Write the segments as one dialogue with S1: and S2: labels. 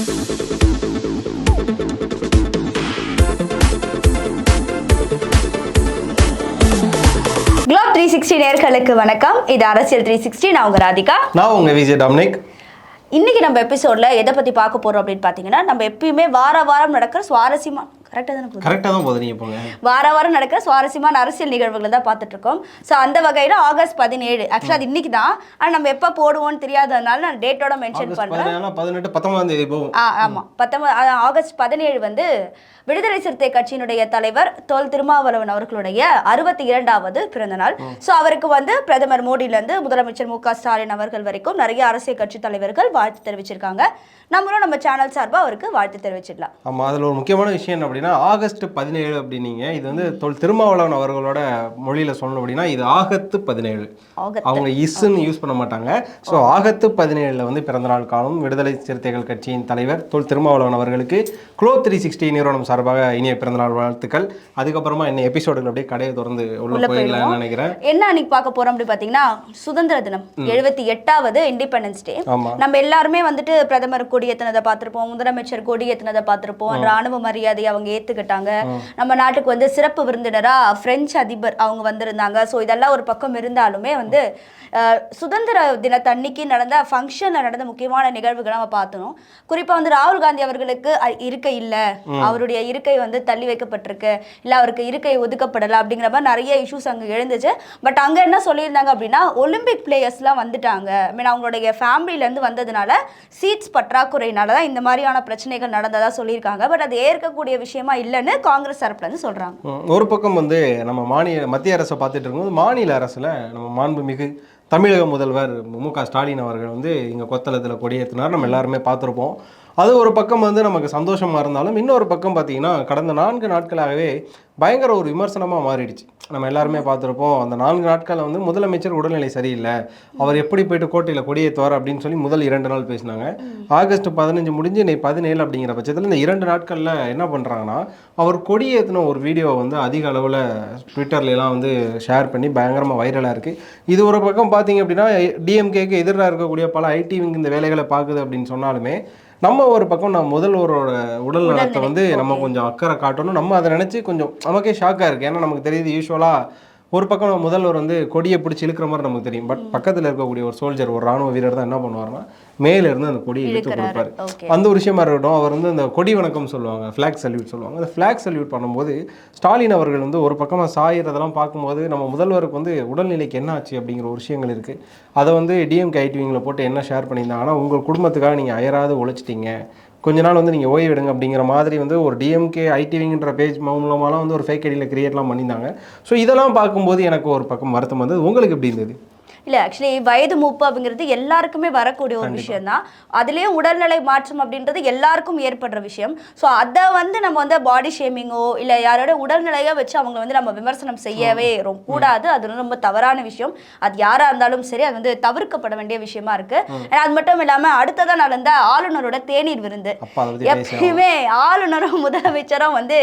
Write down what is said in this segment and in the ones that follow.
S1: Globe three sixty நேர்களுக்கு வணக்கம். இது அரசியல் த்ரீ சிக்ஸ்டி நான் உங்க ராதிகா.
S2: நான் உங்கள் விஜய் டாமினிக்.
S1: இன்னைக்கு நம்ம எபிசோட்ல எதை பத்தி பார்க்க போறோம் அப்படின்னு பாத்தீங்கன்னா நம்ம எப்பயுமே வார வாரம் நடக்கிற சுவாரஸ்யமா கரெக்டாக தானே போகுது?
S2: கரெக்டாக தான் போகுது நீங்கள் போங்க.
S1: வார வாரம் நடக்கிற சுவாரஸ்யமான அரசியல் நிகழ்வுகளை தான் பார்த்துட்டு இருக்கோம் ஸோ அந்த வகையில் ஆகஸ்ட் பதினேழு. ஆக்சுவலாக அது இன்னைக்கு தான். ஆனால் நம்ம எப்போ போடுவோம்னு தெரியாததுனால நான் டேட்டோட மென்ஷன் பண்ணுறேன்
S2: பதினெட்டு பத்தொன்பதாம் தேதி போகும்.
S1: ஆ ஆமாம் பத்தொன்பது ஆ, ஆகஸ்ட் பதினேழு வந்து விடுதலை சிறுத்தை கட்சியினுடைய தலைவர் தொல் திருமாவளவன் அவர்களுடைய அறுபத்தி இரண்டாவது பிறந்த நாள் ஸோ அவருக்கு வந்து பிரதமர் மோடியிலேருந்து முதலமைச்சர் மு க ஸ்டாலின் அவர்கள் வரைக்கும் நிறைய அரசியல் கட்சி தலைவர்கள் வாழ்த்து தெரிவிச்சிருக்காங்க. நம்மளும் நம்ம சேனல் சார்பாக அவருக்கு வாழ்த்து தெரிவிச்சிடலாம்.
S2: ஆமாம் அதில் ஒரு முக்கியமான விஷயம் என்ன அப்படின்னா ஆகஸ்ட் பதினேழு அப்படின்னீங்க. இது வந்து தொல் திருமாவளவன் அவர்களோட மொழியில் சொல்லணும் அப்படின்னா இது ஆகத்து பதினேழு. அவங்க இஸ்ன்னு யூஸ் பண்ண மாட்டாங்க. ஸோ ஆகத்து பதினேழில் வந்து பிறந்தநாள் காலம் விடுதலை சிறுத்தைகள் கட்சியின் தலைவர் தொல் திருமாவளவன் அவர்களுக்கு க்ளோ த்ரீ சிக்ஸ்டி நிறுவனம் சார்பாக இனிய பிறந்தநாள் வாழ்த்துக்கள். அதுக்கப்புறமா என்ன எபிசோடுகள் அப்படியே கடையை திறந்து உள்ள போயிடலாம்னு. நினைக்கிறேன்.
S1: என்ன அன்னைக்கு பார்க்க போறோம் அப்படி பார்த்தீங்கன்னா சுதந்திர தினம். எழுபத்தி எட்டாவது இண்டிபெண்டன்ஸ் டே நம்ம எல்லாருமே வந்துட்டு பிரதமர் கொடியேற்றினதை பார்த்திருப்போம் முதலமைச்சர் கொடியேற்றினதை பார்த்திருப்போம். ராணுவ மரியாதை அவங்க ஏத்துக்கிட்டாங்க. நம்ம நாட்டுக்கு வந்து சிறப்பு விருந்தினரா பிரெஞ்சு அதிபர் அவங்க வந்திருந்தாங்க. ஸோ இதெல்லாம் ஒரு பக்கம் இருந்தாலுமே வந்து அஹ், சுதந்திர தினத்தன்னைக்கு நடந்த ஃபங்க்ஷனில் நடந்த முக்கியமான நிகழ்வுகளை நம்ம பார்த்தோம் குறிப்பா வந்து ராகுல் காந்தி அவர்களுக்கு இருக்கை இல்லை. அவருடைய இருக்கை வந்து தள்ளி வைக்கப்பட்டிருக்கு. இல்லை அவருக்கு இருக்கை ஒதுக்கப்படலை அப்படிங்கிற மாதிரி நிறைய இஷ்யூஸ் அங்கே எழுந்துச்சு. பட் அங்கே என்ன சொல்லியிருந்தாங்க அப்படின்னா ஒலிம்பிக் பிளேயர்ஸ்லாம் வந்துட்டாங்க. ஐ மீன் அவங்களுடைய ஃபேமிலியிலேருந்து வந்ததுனால சீட்ஸ் பற்றாக்குறையினால தான் இந்த மாதிரியான பிரச்சனைகள் நடந்ததா சொல்லியிருக்காங்க. பட் அது ஏற்கக்கூடிய விஷயமா இல்லைன்னு காங்கிரஸ் தரப்புலேருந்து சொல்கிறாங்க
S2: ஒரு பக்கம் வந்து நம்ம மாநில மத்திய அரசை பார்த்துட்டு இருக்கும்போது மாநில அரசில் நம்ம மாண்புமிகு தமிழக முதல்வர் மு க ஸ்டாலின் அவர்கள் வந்து இங்கே கொத்தளத்தில் கொடியேற்றினார் நம்ம எல்லாருமே பார்த்துருப்போம். அது ஒரு பக்கம் வந்து நமக்கு சந்தோஷமாக இருந்தாலும் இன்னொரு பக்கம் பார்த்தீங்கன்னா கடந்த நான்கு நாட்களாகவே பயங்கர ஒரு விமர்சனமாக மாறிடுச்சு. நம்ம எல்லாருமே பார்த்துருப்போம் அந்த நான்கு நாட்களில் வந்து முதலமைச்சர் உடல்நிலை சரியில்லை. அவர் எப்படி போயிட்டு கோட்டையில் கொடியேற்றுவார் அப்படின்னு சொல்லி முதல் இரண்டு நாள் பேசினாங்க. ஆகஸ்ட் பதினஞ்சு முடிஞ்சு இன்னைக்கு பதினேழு அப்படிங்கிற பட்சத்தில் இந்த இரண்டு நாட்களில் என்ன பண்ணுறாங்கன்னா அவர் கொடியேற்றின ஒரு வீடியோ வந்து அதிக அளவில் ட்விட்டர்லாம் வந்து ஷேர் பண்ணி பயங்கரமாக வைரலாக இருக்குது இது ஒரு பக்கம் பார்த்தீங்க அப்படின்னா டிஎம்கேக்கு எதிராக இருக்கக்கூடிய பல ஐடி இந்த வேலைகளை பார்க்குது அப்படின்னு சொன்னாலுமே நம்ம ஒரு பக்கம் நம்ம முதல்வரோட உடல் நலத்தை வந்து நம்ம கொஞ்சம் அக்கறை காட்டணும். நம்ம அதை நினச்சி கொஞ்சம் நமக்கே ஷாக்காக இருக்குது ஏன்னா நமக்கு தெரியுது யூஸ்வலாக ஒரு பக்கம் முதல்வர் வந்து கொடியை பிடிச்சி இழுக்கிற மாதிரி நமக்கு தெரியும். பட் பக்கத்தில் இருக்கக்கூடிய ஒரு சோல்ஜர் ஒரு ராணுவ வீரர் தான் என்ன பண்ணுவாருன்னா மேல இருந்து அந்த கொடியை இழுத்து. கொடுப்பாரு. அந்த ஒரு விஷயமா இருக்கட்டும் அவர் வந்து அந்த கொடி வணக்கம் சொல்லுவாங்க ஃப்ளாக் சல்யூட் சொல்லுவாங்க. அந்த ஃப்ளாக் சல்யூட் பண்ணும்போது ஸ்டாலின் அவர்கள் வந்து ஒரு பக்கமாக சாயிறதெல்லாம் பார்க்கும்போது நம்ம முதல்வருக்கு வந்து உடல்நிலைக்கு என்ன ஆச்சு அப்படிங்கிற ஒரு விஷயங்கள் இருக்குது அதை வந்து டிஎம்கே ஐடிவிங்கில் போட்டு என்ன ஷேர் பண்ணியிருந்தாங்க? ஆனால் உங்கள் குடும்பத்துக்காக நீங்கள் அயராது உழைச்சிட்டீங்க. கொஞ்ச நாள் வந்து நீங்கள் ஓய்வு எடுங்க அப்படிங்கிற மாதிரி வந்து ஒரு டிஎம்கே ஐடிவிங்கிற பேஜ் மூலமாலாம் வந்து ஒரு ஃபேக் ஐடியில் கிரியேட்லாம் பண்ணியிருந்தாங்க. ஸோ இதெல்லாம் பார்க்கும்போது எனக்கு ஒரு பக்கம் வருத்தம் வந்தது. உங்களுக்கு எப்படி இருந்தது?
S1: இல்லை ஆக்சுவலி வயது மூப்பு அப்படிங்கிறது எல்லாருக்குமே வரக்கூடிய ஒரு விஷயம் தான் அதுலேயும் உடல்நிலை மாற்றம் அப்படின்றது எல்லாருக்கும் ஏற்படுற விஷயம். ஸோ அதை வந்து நம்ம வந்து பாடி ஷேமிங்கோ இல்லை யாரோட உடல்நிலையோ வச்சு அவங்க வந்து நம்ம விமர்சனம் செய்யவே ரொம்ப கூடாது. அது வந்து ரொம்ப தவறான விஷயம். அது யாராக இருந்தாலும் சரி அது வந்து தவிர்க்கப்பட வேண்டிய விஷயமா இருக்கு. அது மட்டும் இல்லாமல் அடுத்ததான் நடந்த ஆளுநரோட தேநீர் விருந்து. எப்பயுமே ஆளுநரும் முதலமைச்சரும் வந்து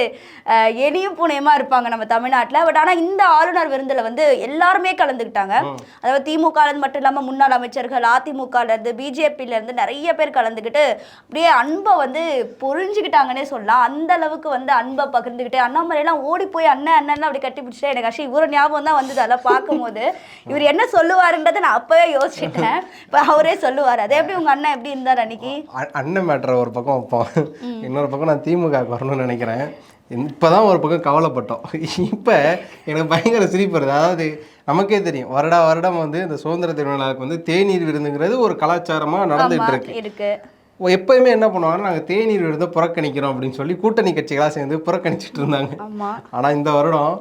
S1: அஹ், எலியும் பூனையுமா இருப்பாங்க நம்ம தமிழ்நாட்டில். பட் ஆனால் இந்த ஆளுநர் விருந்தில் வந்து எல்லாருமே கலந்துக்கிட்டாங்க. அதாவது திமுக ல இருந்து மட்டும் இல்லாமல் முன்னாள் அமைச்சர்கள் அதிமுகல இருந்து பிஜேபியில இருந்து நிறைய பேர் கலந்துக்கிட்டு அப்படியே அன்பை வந்து பொழிஞ்சுக்கிட்டாங்கன்னே சொல்லலாம். அந்த அளவுக்கு வந்து அன்பை பகிர்ந்துக்கிட்டு அண்ணாமலை எல்லாம் ஓடி போய் அண்ணன் அண்ணன் அப்படி கட்டி பிடிச்சிட்டு. எனக்கு ஆக்சுவலி இவரு ஞாபகம் தான் வந்தது அதெல்லாம் பார்க்கும்போது. இவர் என்ன சொல்லுவாருன்றதை நான் அப்பவே யோசிச்சிட்டேன். இப்போ அவரே சொல்லுவார். அதே எப்படி உங்க அண்ணன் எப்படி இருந்தார் அன்னைக்கு?
S2: அண்ணன் மேட்ரை ஒரு பக்கம் வைப்போம். இன்னொரு பக்கம் நான் திமுக வரணும்னு நினைக்கிறேன். இப்போதான் ஒரு பக்கம் கவலைப்பட்டோம். இப்போ எனக்கு பயங்கர சிரிப்பு வருது. அதாவது நமக்கே தெரியும். வருடா வருடம் வந்து இந்த சுதந்திர திருவிழாவுக்கு வந்து தேநீர் விருந்துங்கிறது ஒரு கலாச்சாரமாக நடந்துகிட்டு இருக்கு. எப்பயுமே என்ன பண்ணுவாங்கன்னா நாங்கள் தேநீர் விருதை புறக்கணிக்கிறோம் அப்படின்னு சொல்லி கூட்டணி கட்சிகளாக சேர்ந்து புறக்கணிச்சிட்டு இருந்தாங்க. ஆனால் இந்த வருடம்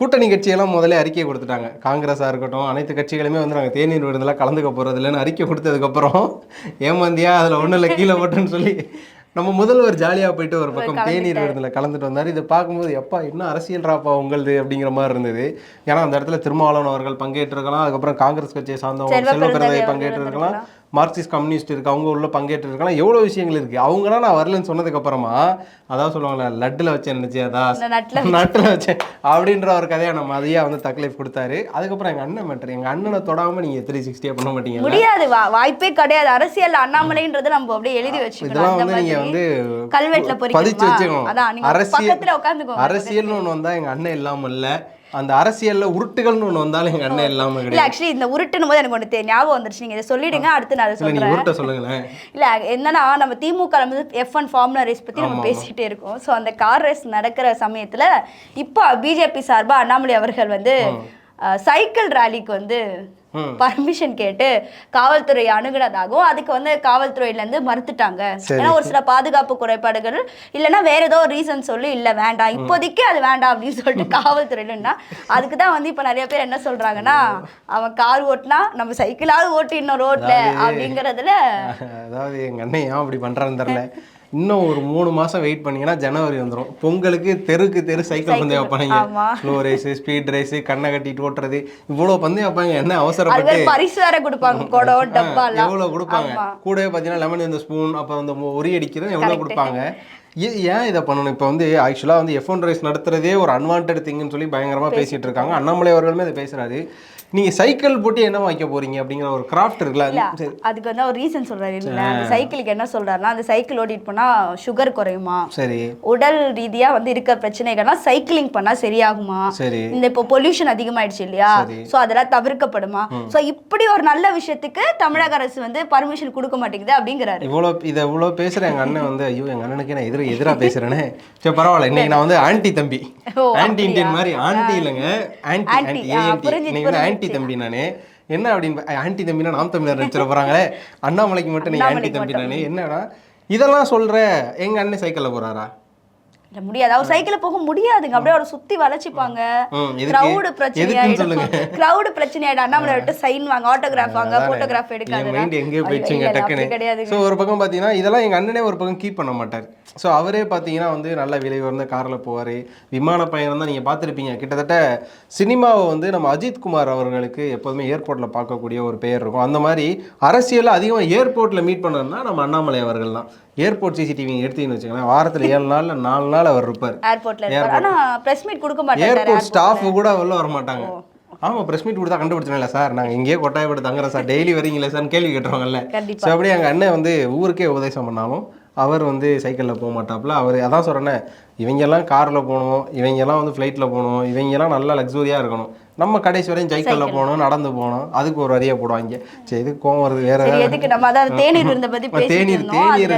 S2: கூட்டணி கட்சியெல்லாம் முதல்ல அறிக்கை கொடுத்துட்டாங்க. காங்கிரஸாக இருக்கட்டும் அனைத்து கட்சிகளுமே வந்து நாங்கள் தேநீர் விருந்தில் கலந்துக்க போகிறது இல்லைன்னு அறிக்கை கொடுத்ததுக்கப்புறம் ஏமாந்தியா அதில் ஒன்றும் இல்லை கீழே போட்டுன்னு சொல்லி நம்ம முதல்வர் ஜாலியாக போயிட்டு ஒரு பக்கம் தேநீர் விருந்தில் கலந்துட்டு வந்தார். இதை பார்க்கும்போது எப்பா என்ன அரசியல்ராப்பா உங்களுது அப்படிங்கிற மாதிரி இருந்தது. ஏன்னா அந்த இடத்துல திருமாவளவன் அவர்கள் பங்கேற்றிருக்கலாம். அதுக்கப்புறம் காங்கிரஸ் கட்சியை சார்ந்தவங்க
S1: செல்வ
S2: பங்கேற்றிருக்கலாம். மார்க்சிஸ்ட் கம்யூனிஸ்ட் இருக்கு அவங்க உள்ள பங்கேற்று இருக்கலாம். எவ்வளோ விஷயங்கள் இருக்கு. அவங்களாம் நான் வரலன்னு சொன்னதுக்கு அப்புறமா அதான் சொல்லுவாங்களே லட்டில் வச்சேன்
S1: இந்த நட்டுல
S2: வச்சேன். அப்படின்ற ஒரு கதையை நம்ம அதையே வந்து தக்லைஃப் கொடுத்தாரு. அதுக்கப்புறம் எங்க அண்ணன் மேட்ரு எங்க அண்ணனை தொடாம நீங்க த்ரீ சிக்ஸ்டியா பண்ண மாட்டீங்க
S1: முடியாது. வாய்ப்பே கிடையாது. அரசியல் அண்ணாமலைன்றது நம்ம அப்படியே எழுதி வச்சுக்கணும்.
S2: இதெல்லாம் வந்து நீங்க
S1: மாதிரி
S2: வந்து
S1: கல்வெட்டுல
S2: பதிச்சு
S1: அதான்
S2: வச்சுக்கணும்
S1: உட்காந்துக்கோங்க
S2: அரசியல்னு ஒண்ணு வந்தா எங்க அண்ணன் இல்லாம இல்ல அந்த அரசியல்ல உருட்டுகள்னு ஒண்ணு வந்தாலும் எங்க அண்ணன் இல்லாம
S1: இல்ல ஆக்சுவலி இந்த உருட்டுன்னு போது எனக்கு ஒன்று ஞாபகம் வந்துருச்சு. நீங்க இதை சொல்லிடுங்க அடுத்து நான் சொல்றேன்.
S2: உருட்ட சொல்லுங்களேன்.
S1: இல்ல என்னன்னா நம்ம திமுக வந்து எஃப் ஒன் ஃபார்முலா ரேஸ் பத்தி நம்ம பேசிட்டே இருக்கோம். ஸோ அந்த கார் ரேஸ் நடக்கிற சமயத்துல இப்போ பிஜேபி சார்பா அண்ணாமலை அவர்கள் வந்து சைக்கிள் ரேலிக்கு வந்து. பர்மிஷன் கேட்டு காவல்துறை அணுகுனதாகவும் அதுக்கு வந்து காவல்துறையில இருந்து மறுத்துட்டாங்க. ஏன்னா ஒரு சில பாதுகாப்பு குறைபாடுகள் இல்லைன்னா வேற ஏதோ ரீசன் சொல்லி இல்ல வேண்டாம். இப்போதைக்கு அது வேண்டாம் அப்படின்னு சொல்லிட்டு காவல்துறையிலன்னா அதுக்கு தான் வந்து இப்ப நிறைய பேர் என்ன சொல்றாங்கன்னா அவன் கார் ஓட்டினா நம்ம சைக்கிளாவது ஓட்டிடணும் ரோட்ல அப்படிங்கறதுல
S2: அதாவது எங்க அண்ணன் ஏன் அப்படி பண்றான்னு தெரியல. இன்னும் ஒரு மூணு மாசம் வெயிட் பண்ணீங்கன்னா ஜனவரி வந்துரும். பொங்கலுக்கு தெருக்கு தெரு சைக்கிள் பந்தயம் வைப்பாங்க. ஸ்லோ ரேஸ் ஸ்பீட் ரேஸ் கண்ணை கட்டிட்டு ஓட்டுறது இவ்வளவு பந்தயம் வைப்பாங்க. என்ன அவசரப்பட்டு?
S1: பரிசு வேற கொடுப்பாங்க. குடம் டப்பா
S2: எவ்வளவு கொடுப்பாங்க. கூடவே பார்த்தீங்கன்னா லெமன் இந்த ஸ்பூன் அப்புறம் இந்த மொ- ஒரி அடிக்கிறது எவ்வளவு கொடுப்பாங்க? ஏன் இதை பண்ணணும்? இப்போ வந்து ஆக்சுவலாக வந்து எஃப் ஒன் ரேஸ் நடத்துறதே ஒரு அன்வான்ட் திங்குன்னு சொல்லி பயங்கரமா பேசிட்டு இருக்காங்க. அண்ணாமலை அவர்களுமே இதை பேசுறாரு. நீங்க சைக்கிள் போட்டு என்ன வைக்க போறீங்க? அப்படிங்கிற ஒரு கிராஃப்ட் இருக்குல்ல அது-
S1: அதுக்கு வந்து ஒரு ரீசன் சொல்றாரு. இல்ல அந்த சைக்கிளுக்கு என்ன சொல்றாருன்னா அந்த சைக்கிள் ஓட்டிட்டு போனா சுகர் குறையுமா?
S2: சரி.
S1: உடல் ரீதியா வந்து இருக்க பிரச்சனைகள்லாம் சைக்கிளிங் பண்ணா சரியாகுமா?
S2: சரி.
S1: இந்த இப்போ பொல்யூஷன் அதிகமாயிடுச்சு இல்லையா. சோ அதெல்லாம் தவிர்க்கப்படுமா? சோ இப்படி ஒரு நல்ல விஷயத்துக்கு தமிழக அரசு வந்து பர்மிஷன் கொடுக்க மாட்டேங்குது அப்படிங்கிறாரு.
S2: இவ்வளோ இதை இவ்வளோ பேசுற எங்க அண்ணன் வந்து ஐயோ எங்க அண்ணனுக்கு நான் எதிர எதிரா பேசுறேனே. சரி பரவாயில்ல இன்னைக்கு நான் வந்து ஆன்டி தம்பி. ஆன்டி இண்டியன் மாதிரி ஆன்டி இல்லைங்க. ஆன்டி ஆன்டி இன்னைக்கு வந்து ஆன்டி. தம்பி நானு. என்ன அப்படின்னு ஆன்டி தம்பினா நாம் தமிழர் நினைச்சிட போறாங்களே. அண்ணாமலைக்கு மட்டும் நீ ஆன்டி தம்பி நானு. என்னடா? இதெல்லாம் சொல்ற எங்க அண்ணன் சைக்கிள்ல போறாரா?
S1: இல்ல முடியாது. அவர் சைக்கிள்ல போக முடியாதுங்க. அப்படியே அவரை சுத்தி வளைச்சிப்பாங்க? கிரவுடு பிரச்சனை. ஆயிடும் கிரவுடு பிரச்சனை ஆயிடும் அண்ணாமலை விட்டு சைன் வாங்க ஆட்டோகிராஃப் வாங்க போட்டோகிராஃப் எடுக்காது
S2: மைண்ட் எங்கேயோ போயிடுச்சுங்க
S1: கிடையாது
S2: ஸோ ஒரு பக்கம் பார்த்தீங்கன்னா இதெல்லாம் எங்கள் அண்ணனே ஒரு பக்கம் கீப் பண்ண மாட்டார். ஸோ அவரே பார்த்தீங்கன்னா வந்து நல்ல விலை உயர்ந்த காரில் போவார். விமான பயணம் தான் நீங்கள் பார்த்துருப்பீங்க. கிட்டத்தட்ட சினிமாவை வந்து நம்ம அஜித் குமார் அவர்களுக்கு எப்போதுமே ஏர்போர்ட்டில் பார்க்கக்கூடிய ஒரு பெயர் இருக்கும். அந்த மாதிரி அரசியலில் அதிகமாக ஏர்போர்ட்டில் மீட் பண்ணணும்னா நம்ம அண்ணாமலை அவர்கள் தான். ஏர்போர்ட் சிசிடிவி எடுத்தீங்கன்னு வச்சுக்கோங்களேன் வாரத்தில் ஏழு நாள்ல நாலு நாள் அவர் இருப்பார்.
S1: ஏர்போர்ட்ல இருப்பாரு. ஆனா பிரஸ் மீட் கொடுக்க மாட்டாரு
S2: ஏர்போர்ட் ஸ்டாஃப் கூட உள்ள வர மாட்டாங்க ஆமா பிரஸ் மீட் கொடுத்தா கண்டுபிடிச்சோம்ல சார். நாங்க இங்கேயே கொட்டாயப்பட்டு தங்குறோம் சார். டெய்லி வரீங்களே சார் கேள்வி கேட்டுருவாங்கல்ல. ஸோ அப்படியே எங்கள் அண்ணன் வந்து ஊருக்கே உபதேசம் பண்ணாலும் அவர் வந்து சைக்கிளில் போக மாட்டாப்புல. அவர் அதான் சொல்கிறேன்னே இவங்கெல்லாம் காரில் போகணும் இவங்கெல்லாம் வந்து ஃப்ளைட்டில் போகணும் இவங்கெல்லாம் நல்லா லக்ஸூரியாக இருக்கணும். நம்ம கடைசி வரையும் சைக்கிளில் போகணும் நடந்து போகணும் அதுக்கு ஒரு வரியை போடுவாங்க. சரி இது கோவம் வருது வேற
S1: எதுக்கு நம்ம அதாவது தேநீர் இருந்த பத்தி
S2: தேநீர் தேநீர்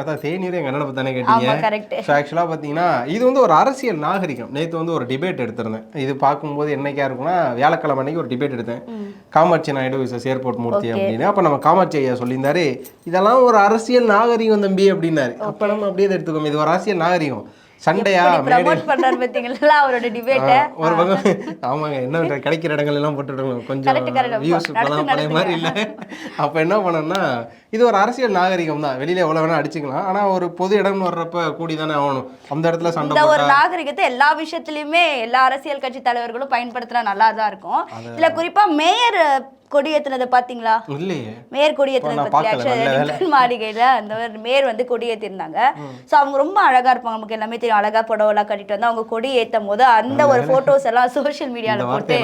S2: அதான் தேநீர் எங்கள் அண்ணனை தானே கேட்டீங்க. ஸோ ஆக்சுவலாக பார்த்தீங்கன்னா இது வந்து ஒரு அரசியல் நாகரிகம். நேற்று வந்து ஒரு டிபேட் எடுத்திருந்தேன். இது பார்க்கும்போது என்னைக்கா இருக்கும்னா வியாழக்கிழமை அன்னைக்கு ஒரு டிபேட் எடுத்தேன். காமாட்சி நாயுடு விசஸ் ஏர்போர்ட் மூர்த்தி அப்படின்னு. அப்போ நம்ம காமாட்சி ஐயா சொல்லியிருந்தாரு இதெல்லாம் ஒரு அரசியல் நாகரிகம் தம்பி அப்படின்னாரு. அப்போ நம்ம அப்படியே எடுத்துக்கோம் இது ஒரு அரசியல் நாகரிகம். சண்டையா? மேடை
S1: ப்ரமோட் பண்றாரு பாத்தீங்களா அவரோட டிபேட்ட
S2: ஒரு பக்கம் ஆமாங்க என்ன கிடைக்கிற இடங்கள் எல்லாம் போட்டுடுங்க. கொஞ்சம். வியூஸ் பழைய மாதிரி இல்லை. அப்போ என்ன பண்ணோம்னா இது ஒரு அரசியல் நாகரிகம் தான். வெளியில எவ்வளவு வேணா அடிச்சுக்கலாம். ஆனா ஒரு பொது இடம்னு வர்றப்ப கூடி தானே ஆகணும். அந்த இடத்துல சண்டை
S1: ஒரு
S2: போட்டா
S1: நாகரிகத்தை எல்லா விஷயத்திலயுமே எல்லா அரசியல் கட்சி தலைவர்களும் பயன்படுத்தினா நல்லா தான் இருக்கும். இதுல குறிப்பா மேயர் கொடியேத்துனதை பாத்தீங்களா?
S2: இல்லையே.
S1: மேயர் கொடியேற்றினது
S2: நான்
S1: பத்தி
S2: பார்க்கல,
S1: ஆக்சுவலி
S2: நல்ல
S1: லிட்டில் மாளிகையில அந்த ஒரு மேயர் வந்து கொடி ஏத்திருந்தாங்க சோ அவங்க ரொம்ப அழகா இருப்பாங்க. நமக்கு எல்லாமே தெரியும். அழகா புடவெல்லாம் கட்டிட்டு வந்து அவங்க கொடி ஏத்தும் போது அந்த ஒரு போட்டோஸ் எல்லாம் சோஷியல் மீடியால போட்டு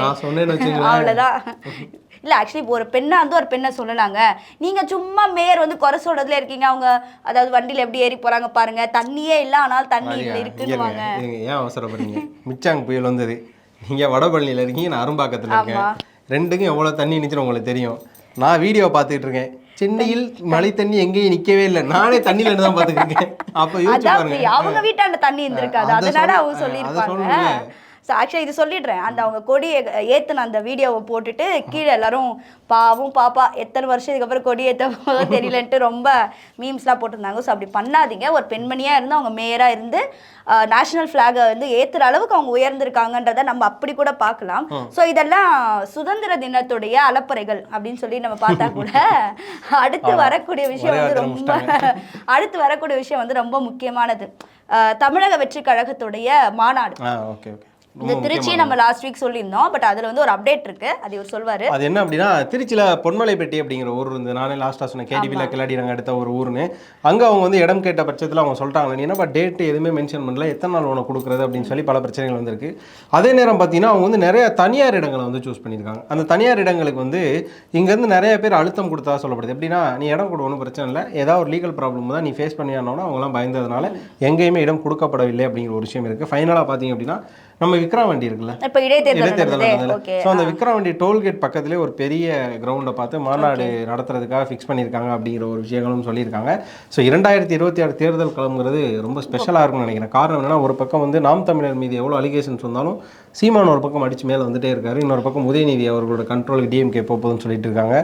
S1: அவ்வளவுதான். இல்ல ஆக்சுவலி ஒரு பெண்ணா வந்து ஒரு பெண்ணை சொல்லலாங்க நீங்க சும்மா மேயர் வந்து குறை சொல்றதுல இருக்கீங்க. அவங்க அதாவது வண்டியில எப்படி ஏறி போறாங்க பாருங்க. தண்ணியே இல்ல ஆனால் தண்ணி
S2: இருங்க, இருங்க, ஏன் அவசரப்படுறீங்க? மிச்சாங் புயல் வந்தது. நீங்க வடபழனியில இருக்கீங்க நான் அரும்பாக்கத்துல இருக்கேன். ரெண்டுக்கும் எவ்வளவு தண்ணி நினைச்சுன்னு உங்களுக்கு தெரியும். நான் வீடியோ பார்த்துட்டு இருக்கேன். சென்னையில் மழை தண்ணி எங்கேயும் நிக்கவே இல்லை. நானே தண்ணியில இருந்து தான் இருக்கேன். அப்ப யோசிச்சு பாருங்க.
S1: அவங்க வீட்டாண்ட தண்ணி இருந்திருக்காது.
S2: அதை
S1: அதனால அவங்க
S2: சொல்லுங்க.
S1: ஸோ ஆக்சுவலி இது சொல்லிடுறேன். அந்த அவங்க கொடியை ஏத்துன அந்த வீடியோவை போட்டுட்டு கீழே எல்லாரும் பாவும் பாப்பா எத்தனை வருஷத்துக்கு அப்புறம் கொடி ஏற்ற போதோ தெரியலன்ட்டு ரொம்ப மீம்ஸ்லாம் போட்டிருந்தாங்க. ஸோ அப்படி பண்ணாதீங்க. ஒரு பெண்மணியா இருந்து அவங்க மேயரா இருந்து நேஷனல் ஃபிளாகை வந்து ஏத்துற அளவுக்கு அவங்க உயர்ந்திருக்காங்கன்றத நம்ம அப்படி கூட பார்க்கலாம். ஸோ இதெல்லாம் சுதந்திர தினத்துடைய அலப்பறைகள் அப்படின்னு சொல்லி நம்ம பார்த்தா கூட அடுத்து வரக்கூடிய விஷயம் வந்து ரொம்ப அடுத்து வரக்கூடிய விஷயம் வந்து ரொம்ப முக்கியமானது. தமிழக வெற்றி கழகத்துடைய மாநாடு. இந்த திருச்சி நம்ம லாஸ்ட் வீக் சொல்லியிருந்தோம் பட் அதுல வந்து ஒரு அப்டேட் இருக்கு. அது இவர் சொல்வாரு.
S2: அது என்ன அப்படின்னா திருச்சியில் பொன்மலைப்பட்டி அப்படிங்கிற ஊர் இருந்து நானே லாஸ்ட்டாக சொன்னேன். கேடிபியில் கிளாடி நாங்கள் எடுத்த ஒரு ஊர்னு அங்கே அவங்க வந்து இடம் கேட்ட பட்சத்தில் அவங்க சொல்லிட்டாங்க. நீ என்னப்பா டேட்டு எதுவுமே மென்ஷன் பண்ணல. எத்தனை நாள் உனக்கு கொடுக்குறது அப்படின்னு சொல்லி பல பிரச்சனைகள் வந்திருக்கு. அதே நேரம் பார்த்தீங்கன்னா அவங்க வந்து நிறைய தனியார் இடங்களை வந்து சூஸ் பண்ணியிருக்காங்க. அந்த தனியார் இடங்களுக்கு வந்து இங்கேருந்து நிறைய பேர் அழுத்தம் கொடுத்தா சொல்லப்படுது. எப்படின்னா நீ இடம் கொடு ஒன்றும் பிரச்சனை இல்லை. ஏதாவது ஒரு லீகல் ப்ராப்ளம் தான் நீ ஃபேஸ் பண்ணியானோன்னா அவங்களாம் பயந்ததுனால எங்கேயுமே இடம் கொடுக்கப்படவில்லை அப்படிங்கிற ஒரு விஷயம் இருக்குது ஃபைனலாக பார்த்தீங்க அப்படின்னா நம்ம விக்ரவாண்டி இருக்குல்ல?
S1: இப்ப இடைத்தேர்தல்
S2: ஸோ அந்த விக்ரவாண்டி டோல்கேட் பக்கத்திலே ஒரு பெரிய கிரவுண்டை பார்த்து மாநாடு நடத்துறதுக்காக ஃபிக்ஸ் பண்ணியிருக்காங்க அப்படிங்கிற ஒரு விஷயங்களும் சொல்லியிருக்காங்க. ஸோ இரண்டாயிரத்தி இருபத்தி ஆறு தேர்தல் களம்ங்கிறது ரொம்ப ஸ்பெஷலாக இருக்கும்னு நினைக்கிறேன். காரணம் என்னன்னா ஒரு பக்கம் வந்து நாம் தமிழர் மீது எவ்வளோ அலிகேஷன்ஸ் வந்தாலும் சீமான் ஒரு பக்கம் அடிச்சு மேலே வந்துட்டே இருக்காரு. இன்னொரு பக்கம் உதயநிதி அவர்களோட கண்ட்ரோலுக்கு டிஎம்கே போகுதுன்னு சொல்லிட்டு இருக்காங்க.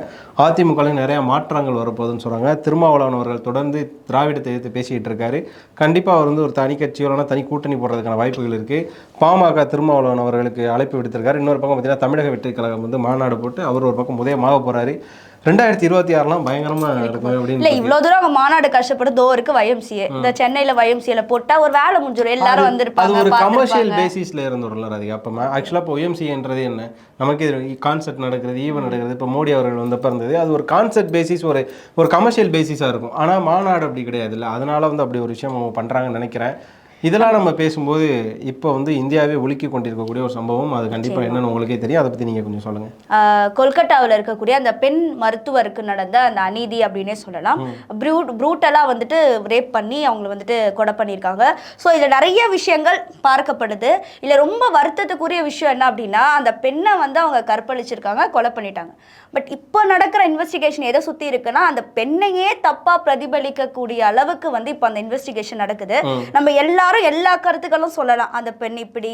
S2: அதிமுகவில் நிறைய மாற்றங்கள் வரப்போகுதுன்னு சொல்கிறாங்க திருமாவளவன் அவர்கள் தொடர்ந்து திராவிடத்தை எதிர்த்து பேசிக்கிட்டு இருக்காரு. கண்டிப்பாக அவர் வந்து ஒரு தனி கட்சியோ தனி கூட்டணி போடுறதுக்கான வாய்ப்புகள் இருக்குது பாமக திருமாவளவன் அவர்களுக்கு அழைப்பு விடுத்திருக்காரு. இன்னொரு பக்கம் பார்த்தீங்கன்னா தமிழக வெற்றி கழகம் வந்து மாநாடு போட்டு அவர் ஒரு பக்கம் உதயமாக போகிறாரு ரெண்டாயிரத்தி இருபத்தி ஆறுலாம் பயங்கரமாக இருக்கும்
S1: இல்ல
S2: அப்படின்னு
S1: இவ்வளவு தூரம் அவங்க மாநாடு கஷ்டப்பட்டு தோ இருக்கு YMCA இந்த சென்னையில YMCA ல போட்டா ஒரு வேலை முடிஞ்சிடும் எல்லாரும்
S2: அது
S1: வந்திருப்பாங்க
S2: ஒரு கமர்ஷியல். பேசிஸ்ல இருந்துடல ராதிகா. அப்போ ஆக்சுவலாக இப்போ ஒய்எம்சின்றது என்ன? நமக்கு கான்செர்ட் நடக்கிறது ஈவென்ட் நடக்கிறது இப்போ மோடி அவர்கள் வந்தப்ப இருந்தது அது ஒரு கான்செர்ட் பேசிஸ் ஒரு ஒரு கமர்ஷியல் பேசிஸாக இருக்கும். ஆனால் மாநாடு அப்படி கிடையாது இல்லை அதனால வந்து அப்படி ஒரு விஷயம் அவங்க பண்ணுறாங்கன்னு நினைக்கிறேன். இதெல்லாம் நம்ம பேசும்போது இப்போ வந்து இந்தியாவே ஒழுக்கி கொண்டிருக்கக்கூடிய ஒரு சம்பவம். அது கண்டிப்பாக என்னன்னு உங்களுக்கே தெரியும். அதை பற்றி நீங்கள் கொஞ்சம் சொல்லுங்கள்
S1: கொல்கட்டாவுல இருக்கக்கூடிய அந்த பெண் மருத்துவருக்கு நடந்த அந்த அநீதி அப்படின்னே சொல்லலாம். ப்ரூட் ப்ரூட்டலாக வந்துட்டு ரேப் பண்ணி அவங்கள வந்துட்டு கொலை பண்ணியிருக்காங்க. ஸோ இதில் நிறைய விஷயங்கள் பார்க்கப்படுது. இல்லை ரொம்ப வருத்தத்துக்குரிய விஷயம் என்ன அப்படின்னா அந்த பெண்ணை வந்து அவங்க கற்பழிச்சிருக்காங்க கொலை பண்ணிட்டாங்க. பட் இப்போ நடக்கிற இன்வெஸ்டிகேஷன் எதை சுற்றி இருக்குன்னா அந்த பெண்ணையே தப்பாக பிரதிபலிக்கக்கூடிய அளவுக்கு வந்து இப்போ அந்த இன்வெஸ்டிகேஷன் நடக்குது. நம்ம எல்லாரும் எல்லா கருத்துக்களும் சொல்லலாம். அந்த பெண் இப்படி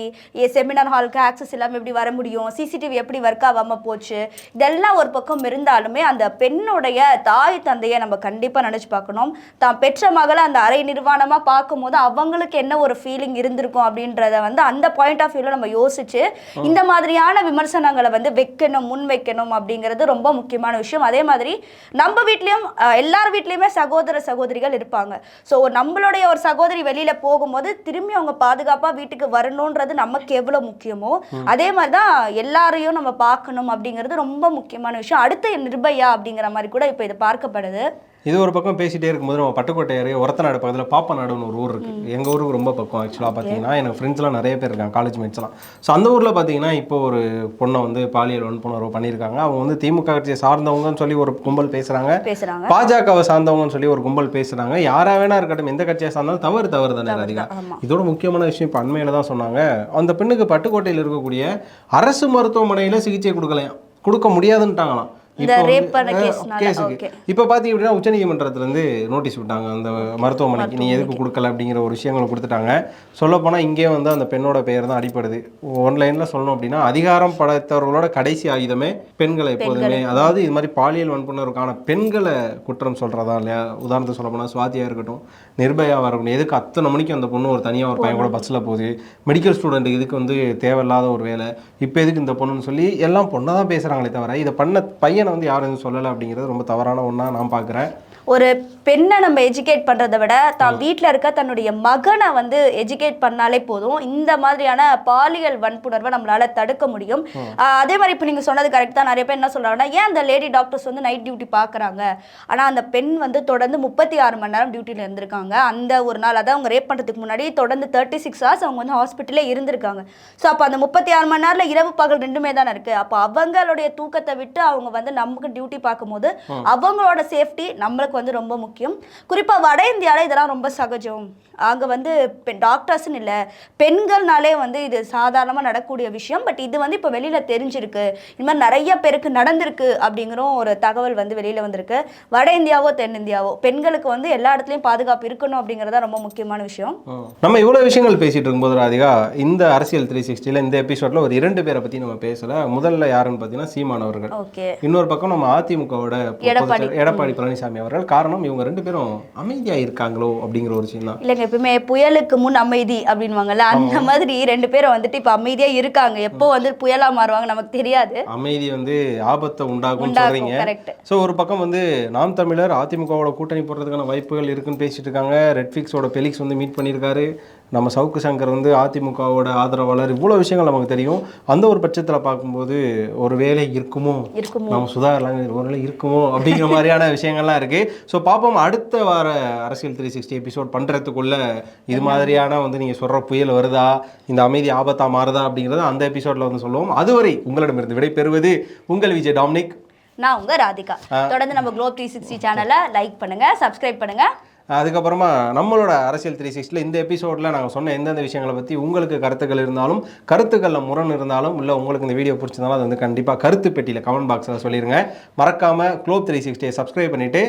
S1: செமினார் ஹாலுக்கு ஆக்சஸ் இல்லாமல் எப்படி வர முடியும்? சிசிடிவி எப்படி ஒர்க் ஆகாம போச்சு? இதெல்லாம் ஒரு பக்கம் இருந்தாலுமே அந்த பெண்ணுடைய தாய் தந்தையை நம்ம கண்டிப்பாக நினச்சி பார்க்கணும். தான் பெற்ற மகளை அந்த அரை நிர்வாணமாக பார்க்கும்போது அவங்களுக்கு என்ன ஒரு ஃபீலிங் இருந்திருக்கும் அப்படின்றத வந்து அந்த பாயிண்ட் ஆஃப் வியூவில் நம்ம யோசிச்சு இந்த மாதிரியான விமர்சனங்களை வந்து வைக்கணும் முன் வைக்கணும் அப்படிங்கிறது ரொம்ப முக்கியமான விஷயம். அதே மாதிரி நம்ம வீட்லேயும் எல்லார் வீட்லேயுமே சகோதர சகோதரிகள் இருப்பாங்க. ஸோ நம்மளுடைய ஒரு சகோதரி வெளியில போகும்போது திரும்பி அவங்க பாதுகாப்பா வீட்டுக்கு வரணுன்றது நமக்கு எவ்வளவு முக்கியமோ அதே மாதிரி தான் எல்லாரையும் நம்ம பார்க்கணும் அப்படிங்கிறது ரொம்ப முக்கியமான விஷயம். அடுத்து நிர்பயா அப்படிங்கிற மாதிரி கூட இப்போ இது பார்க்கப்படுது.
S2: இது ஒரு பக்கம் பேசிட்டே இருக்கும்போது நம்ம பட்டுக்கோட்டை ஏரியா ஒரத்தநாடு பக்கத்தில் பாப்பநாடுன்னு ஒரு ஊர் இருக்குது எங்கள் ஊருக்கு ரொம்ப பக்கம் ஆக்சுவலாக பார்த்தீங்கன்னா எனக்கு ஃப்ரெண்ட்ஸ்லாம் நிறைய பேர் இருக்காங்க காலேஜ் மேட்ஸ்லாம் ஸோ அந்த ஊரில் பார்த்தீங்கன்னா இப்போ ஒரு பொண்ணை வந்து பாலியல் வன்புணர்வு பண்ணியிருக்காங்க. அவங்க வந்து திமுக கட்சியை சார்ந்தவங்கன்னு சொல்லி ஒரு கும்பல் பேசுகிறாங்க பாஜகவை சார்ந்தவங்கன்னு சொல்லி ஒரு கும்பல் பேசுகிறாங்க யாரா வேணா இருக்கட்டும் எந்த கட்சியை சார்ந்தாலும் தவறு தவறு தானே ராதிகா
S1: ஆமா.
S2: இதோட முக்கியமான விஷயம் இப்போ அண்மையில் தான் சொன்னாங்க. அந்த பெண்ணுக்கு பட்டுக்கோட்டையில் இருக்கக்கூடிய அரசு மருத்துவமனையில் சிகிச்சை கொடுக்கலையாம். கொடுக்க முடியாதுன்ட்டாங்களாம்.
S1: இந்த
S2: வந்து-
S1: பண்ண
S2: கேஸுக்கு. இப்போ பார்த்தீங்க அப்படின்னா உச்சநீதிமன்றத்துல இருந்து நோட்டீஸ் விட்டாங்க. அந்த மருத்துவமனைக்கு நீ எதுக்கு கொடுக்கல அப்படிங்கிற ஒரு விஷயங்களை கொடுத்துட்டாங்க. சொல்லப்போனால் இங்கே வந்து அந்த பெண்ணோட பெயர் தான் அடிப்படுது ஒன்லைனில் சொல்லணும் அப்படின்னா அதிகாரம் படைத்தவர்களோட கடைசி ஆயுதமே பெண்களை எப்போதுமே அதாவது இது மாதிரி பாலியல் வன்புணர்வுக்கான பெண்களை குற்றம் சொல்கிறதா இல்லையா? உதாரணத்துக்கு சொல்ல போனால் சுவாதியாக இருக்கட்டும் நிர்பயாவாக இருக்கட்டும் எதுக்கு அத்தனை மணிக்கு அந்த பொண்ணு ஒரு தனியாக ஒரு பையன் கூட பஸ்ஸில் போகுது? மெடிக்கல் ஸ்டூடெண்ட் இதுக்கு வந்து தேவையில்லாத ஒரு வேலை. இப்போ எதுக்கு இந்த பொண்ணுன்னு சொல்லி எல்லாம் பொண்ணை தான் பேசுகிறாங்களே தவிர இதை பண்ண பையனை வந்து யாரும் எதுவும் சொல்லலை அப்படிங்கிறது ரொம்ப தவறான ஒன்றா நான் பார்க்குறேன்
S1: ஒரு பெண்ணை நம்ம எஜுகேட் பண்றதை விட தான் வீட்டில் இருக்க தன்னுடைய மகனை வந்து எஜுகேட் பண்ணாலே போதும். இந்த மாதிரியான பாலியல் வன்புணர்வை நம்மளால தடுக்க முடியும். அதே மாதிரி இப்போ நீங்க சொன்னது கரெக்ட் தான். நிறைய பேர் என்ன சொல்றாங்கன்னா ஏன் அந்த லேடி டாக்டர்ஸ் வந்து நைட் டியூட்டி பார்க்குறாங்க? ஆனா அந்த பெண் வந்து தொடர்ந்து முப்பத்தி ஆறு மணி நேரம் டியூட்டியில் இருந்திருக்காங்க. அந்த ஒரு நாள் அதான் அவங்க ரேப் பண்ணுறதுக்கு முன்னாடி தொடர்ந்து தேர்ட்டி சிக்ஸ் ஹவர்ஸ் அவங்க வந்து ஹாஸ்பிட்டலே இருந்திருக்காங்க. ஸோ அப்போ அந்த முப்பத்தி ஆறு மணி நேரத்தில் இரவு பகல் ரெண்டுமே தானே இருக்கு. அப்போ அவங்களுடைய தூக்கத்தை விட்டு அவங்க வந்து நமக்கு டியூட்டி பார்க்கும்போது அவங்களோட சேஃப்டி நம்மளுக்கு வந்து ரொம்ப முக்கியம். குறிப்பா வட இந்தியாவில் இதெல்லாம் ரொம்ப சகஜம். அங்க வந்து டாக்டர்ஸ்னு இல்லை. பெண்கள்னாலே வந்து இது சாதாரணமாக நடக்கக்கூடிய விஷயம். பட் இது வந்து இப்போ வெளியில தெரிஞ்சிருக்கு. இந்த மாதிரி நிறைய பேருக்கு நடந்திருக்கு அப்படிங்கிற ஒரு தகவல் வந்து வெளியில வந்திருக்கு. வட இந்தியாவோ தென்னிந்தியாவோ பெண்களுக்கு வந்து எல்லா இடத்துலையும் பாதுகாப்பு இருக்கணும் அப்படிங்கிறதா ரொம்ப முக்கியமான விஷயம்.
S2: நம்ம இவ்வளோ விஷயங்கள் பேசிட்டு இருக்கும்போது ராதிகா இந்த அரசியல் த்ரீ சிக்ஸ்டியில் இந்த எபிசோட்ல ஒரு இரண்டு பேரை பற்றி நம்ம பேசல. முதல்ல யாருன்னு பார்த்தீங்கன்னா சீமான் அவர்கள்.
S1: ஓகே.
S2: இன்னொரு பக்கம் நம்ம அதிமுகவோட
S1: எடப்பாடி
S2: பழனிசாமி அவர்கள். காரணம் இவங்க ரெண்டு பேரும் அமைதியா இருக்காங்களோ அப்படிங்கிற ஒரு விஷயம் தான்
S1: இல்லைங்க எப்பவுமே புயலுக்கு முன் அமைதி அப்படின்வாங்கல்ல அந்த மாதிரி ரெண்டு பேரும் வந்துட்டு இப்போ அமைதியா இருக்காங்க. எப்போ வந்து புயலா மாறுவாங்க நமக்கு தெரியாது.
S2: அமைதி வந்து ஆபத்தை
S1: உண்டாக்கும்
S2: சொல்றீங்க. ஸோ ஒரு பக்கம் வந்து நாம் தமிழர் அதிமுகவோட கூட்டணி போடுறதுக்கான வாய்ப்புகள் இருக்குன்னு பேசிட்டு இருக்காங்க. ரெட்ஃபிக்ஸோட பெலிக்ஸ் வந்து மீட் பண்ணியிருக்காரு. நம்ம சவுக்கு சங்கர் வந்து அதிமுகவோட ஆதரவாளர் இவ்வளோ விஷயங்கள் நமக்கு தெரியும். அந்த ஒரு பட்சத்தில் பார்க்கும்போது ஒரு வேலை
S1: இருக்குமோ?
S2: நம்ம சுதாகர்லாம் ஒரு வேளை இருக்குமோ? அப்படிங்கிற மாதிரியான விஷயங்கள்லாம் இருக்குது ஸோ பார்ப்போம். அடுத்த வார அரசியல் த்ரீ சிக்ஸ்டி எபிசோட் பண்ணுறதுக்குள்ள இது மாதிரியான வந்து நீங்கள் சொல்கிற புயல் வருதா? இந்த அமைதி ஆபத்தா மாறுதா? அப்படிங்கிறத அந்த எபிசோடில் வந்து சொல்லுவோம். அதுவரை உங்களிடமிருந்து விடை பெறுவது உங்கள் விஜய் டாமினிக்.
S1: நான் உங்க ராதிகா. தொடர்ந்து நம்ம குளோப் த்ரீ சிக்ஸ்டி சேனலை லைக் பண்ணுங்க சப்ஸ்கிரைப் பண்ணுங்க.
S2: அதுக்கப்புறமா நம்மளோட அரசியல் த்ரீ சிக்ஸ்டியில் இந்த எபிசோடில் நாங்கள் சொன்ன எந்தெந்த விஷயங்களை பற்றி உங்களுக்கு கருத்துக்கள் இருந்தாலும் கருத்துக்களில் முரண் இருந்தாலும் இல்லை உங்களுக்கு இந்த வீடியோ பிடிச்சிருந்தாலும் அது வந்து கண்டிப்பாக கருத்து பெட்டியில் கமெண்ட் பாக்ஸில் சொல்லிடுங்க மறக்காமல் க்ளோப் த்ரீ சிக்ஸ்டியை சப்ஸ்கிரைப் பண்ணிவிட்டு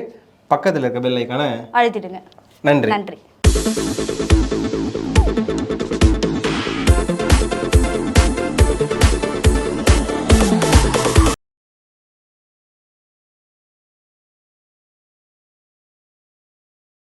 S2: பக்கத்தில் இருக்க பெல் ஐக்கான
S1: அழுத்திடுங்க.
S2: நன்றி.
S1: நன்றி.